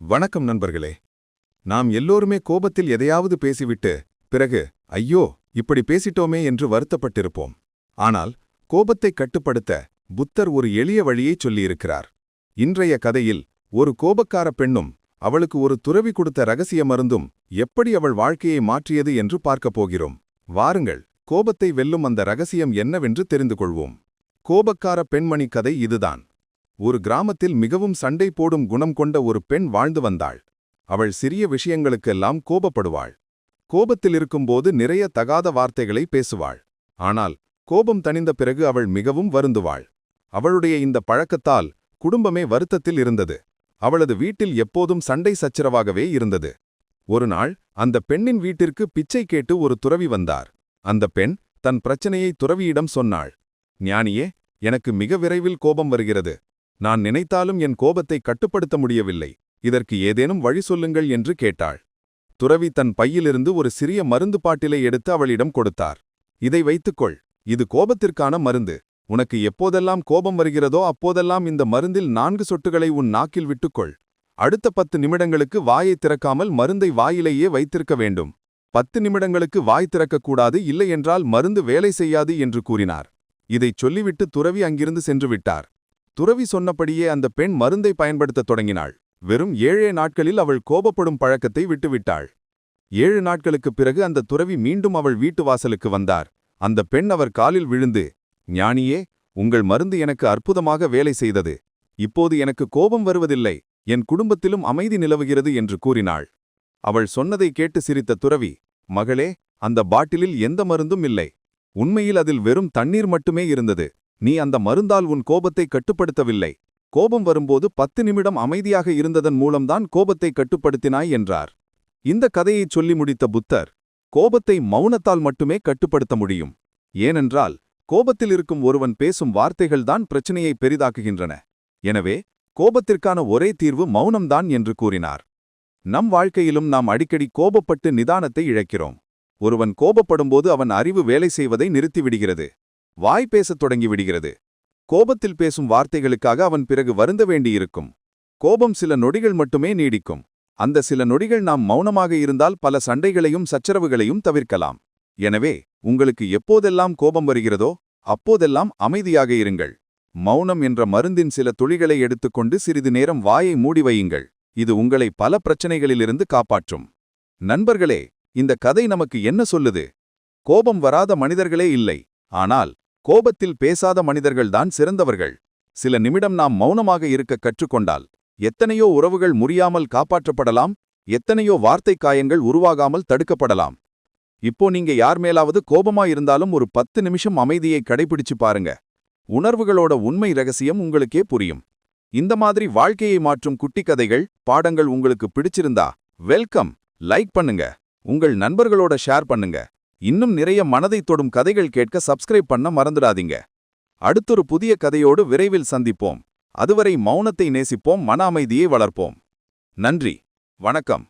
வணக்கம் நண்பர்களே. நாம் எல்லோருமே கோபத்தில் எதையாவது பேசிவிட்டு பிறகு ஐயோ இப்படி பேசிட்டோமே என்று வருத்தப்பட்டிருப்போம். ஆனால் கோபத்தை கட்டுப்படுத்த புத்தர் ஒரு எளிய வழியைச் சொல்லியிருக்கிறார். இன்றைய கதையில் ஒரு கோபக்கார பெண்ணும் அவளுக்கு ஒரு துறவி கொடுத்த ரகசிய மருந்தும் எப்படி அவள் வாழ்க்கையை மாற்றியது என்று பார்க்கப் போகிறோம். வாருங்கள் கோபத்தை வெல்லும் அந்த ரகசியம் என்னவென்று தெரிந்து கொள்வோம் கோபக்கார பெண்மணி கதை இதுதான். ஒரு கிராமத்தில் மிகவும் சண்டை போடும் குணம் கொண்ட ஒரு பெண் வாழ்ந்து வந்தாள். அவள் சிறிய விஷயங்களுக்கெல்லாம் கோபப்படுவாள். கோபத்தில் இருக்கும்போது நிறைய தகாத வார்த்தைகளை பேசுவாள். ஆனால் கோபம் தணிந்த பிறகு அவள் மிகவும் வருந்துவாள். அவளுடைய இந்த பழக்கத்தால் குடும்பமே வருத்தத்தில் இருந்தது. அவளது வீட்டில் எப்போதும் சண்டை சச்சரவாகவே இருந்தது. ஒரு நாள் அந்த பெண்ணின் வீட்டிற்கு பிச்சை கேட்டு ஒரு துறவி வந்தார். அந்த பெண் தன் பிரச்சனையை துறவியிடம் சொன்னாள். ஞானியே எனக்கு மிக விரைவில் கோபம் வருகிறது. நான் நினைத்தாலும் என் கோபத்தை கட்டுப்படுத்த முடியவில்லை. இதற்கு ஏதேனும் வழி சொல்லுங்கள் என்று கேட்டாள். துறவி தன் பையிலிருந்து ஒரு சிறிய மருந்து பாட்டிலை எடுத்து அவளிடம் கொடுத்தார். இதை வைத்துக்கொள். இது கோபத்திற்கான மருந்து. உனக்கு எப்போதெல்லாம் கோபம் வருகிறதோ அப்போதெல்லாம் இந்த மருந்தில் நான்கு சொட்டுகளை உன் நாக்கில் விட்டுக்கொள். அடுத்த பத்து நிமிடங்களுக்கு வாயை திறக்காமல் மருந்தை வாயிலேயே வைத்திருக்க வேண்டும். பத்து நிமிடங்களுக்கு வாய் திறக்கக்கூடாது இல்லையென்றால் மருந்து வேலை செய்யாது என்று கூறினார். இதைச் சொல்லிவிட்டு துறவி அங்கிருந்து சென்று விட்டார். துறவி சொன்னபடியே அந்த பெண் மருந்தை பயன்படுத்தத் தொடங்கினாள். வெறும் ஏழே நாட்களில் அவள் கோபப்படும் பழக்கத்தை விட்டுவிட்டாள். ஏழு நாட்களுக்குப் பிறகு அந்த துறவி மீண்டும் அவள் வீட்டு வாசலுக்கு வந்தார். அந்த பெண் அவர் காலில் விழுந்து ஞானியே உங்கள் மருந்து எனக்கு அற்புதமாக வேலை செய்தது. இப்போது எனக்கு கோபம் வருவதில்லை. என் குடும்பத்திலும் அமைதி நிலவுகிறது என்று கூறினாள். அவள் சொன்னதை கேட்டு சிரித்த துறவி மகளே அந்த பாட்டிலில் எந்த மருந்தும் இல்லை. உண்மையில் அதில் வெறும் தண்ணீர் மட்டுமே இருந்தது. நீ அந்த மருந்தால் உன் கோபத்தை கட்டுப்படுத்தவில்லை. கோபம் வரும்போது பத்து நிமிடம் அமைதியாக இருந்ததன் மூலம்தான் கோபத்தை கட்டுப்படுத்தினாய் என்றார். இந்த கதையைச் சொல்லி முடித்த புத்தர் கோபத்தை மௌனத்தால் மட்டுமே கட்டுப்படுத்த முடியும். ஏனென்றால் கோபத்தில் இருக்கும் ஒருவன் பேசும் வார்த்தைகள்தான் பிரச்சனையை பெரிதாக்குகின்றன. எனவே கோபத்திற்கான ஒரே தீர்வு மௌனம்தான் என்று கூறினார். நம் வாழ்க்கையிலும் நாம் அடிக்கடி கோபப்பட்டு நிதானத்தை இழக்கிறோம். ஒருவன் கோபப்படும்போது அவன் அறிவு வேலை செய்வதை நிறுத்திவிடுகிறது. வாய் பேசத் தொடங்கிவிடுகிறது கோபத்தில் பேசும் வார்த்தைகளுக்காக அவன் பிறகு வருந்த வேண்டியிருக்கும். கோபம் சில நொடிகள் மட்டுமே நீடிக்கும். அந்த சில நொடிகள் நாம் மௌனமாக இருந்தால் பல சண்டைகளையும் சச்சரவுகளையும் தவிர்க்கலாம். எனவே உங்களுக்கு எப்போதெல்லாம் கோபம் வருகிறதோ அப்போதெல்லாம் அமைதியாக இருங்கள். மௌனம் என்ற மருந்தின் சில துளிகளை எடுத்துக்கொண்டு சிறிது நேரம் வாயை மூடி வையுங்கள். இது உங்களை பல பிரச்சனைகளிலிருந்து காப்பாற்றும். நண்பர்களே இந்த கதை நமக்கு என்ன சொல்லுது? கோபம் வராத மனிதர்களே இல்லை. ஆனால் கோபத்தில் பேசாத மனிதர்கள்தான் சிறந்தவர்கள். சில நிமிடம் நாம் மௌனமாக இருக்க கற்றுக்கொண்டால் எத்தனையோ உறவுகள் முறியாமல் காப்பாற்றப்படலாம் எத்தனையோ வார்த்தை காயங்கள் உருவாகாமல் தடுக்கப்படலாம். இப்போ நீங்க யார் மேலாவது கோபமா இருந்தாலும் ஒரு பத்து நிமிஷம் அமைதியை கடைபிடிச்சு பாருங்க. உணர்வுகளோட உண்மை ரகசியம் உங்களுக்கே புரியும். இந்த மாதிரி வாழ்க்கையை மாற்றும் குட்டி கதைகள் பாடங்கள் உங்களுக்கு பிடிச்சிருந்தா வெல்கம் லைக் பண்ணுங்க. உங்கள் நண்பர்களோட ஷேர் பண்ணுங்க. இன்னும் நிறைய மனதை தொடும் கதைகள் கேட்க சப்ஸ்கிரைப் பண்ண மறந்துடாதீங்க. அடுத்தொரு புதிய கதையோடு விரைவில் சந்திப்போம். அதுவரை மௌனத்தை நேசிப்போம் மன அமைதியை வளர்ப்போம். நன்றி. வணக்கம்.